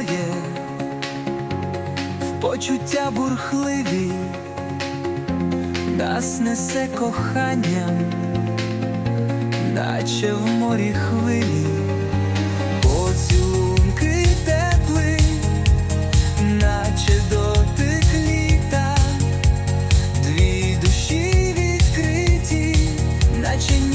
Двоє в почуття бурхливі, нас несе коханням, наче в морі хвилі, поцілунки тепли, наче дотик літа, душі відкриті, наче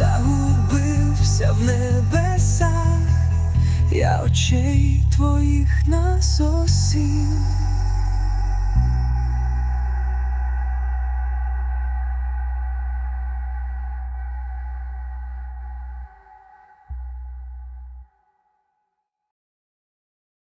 загубився в небесах, я очей твоїх нас усіх.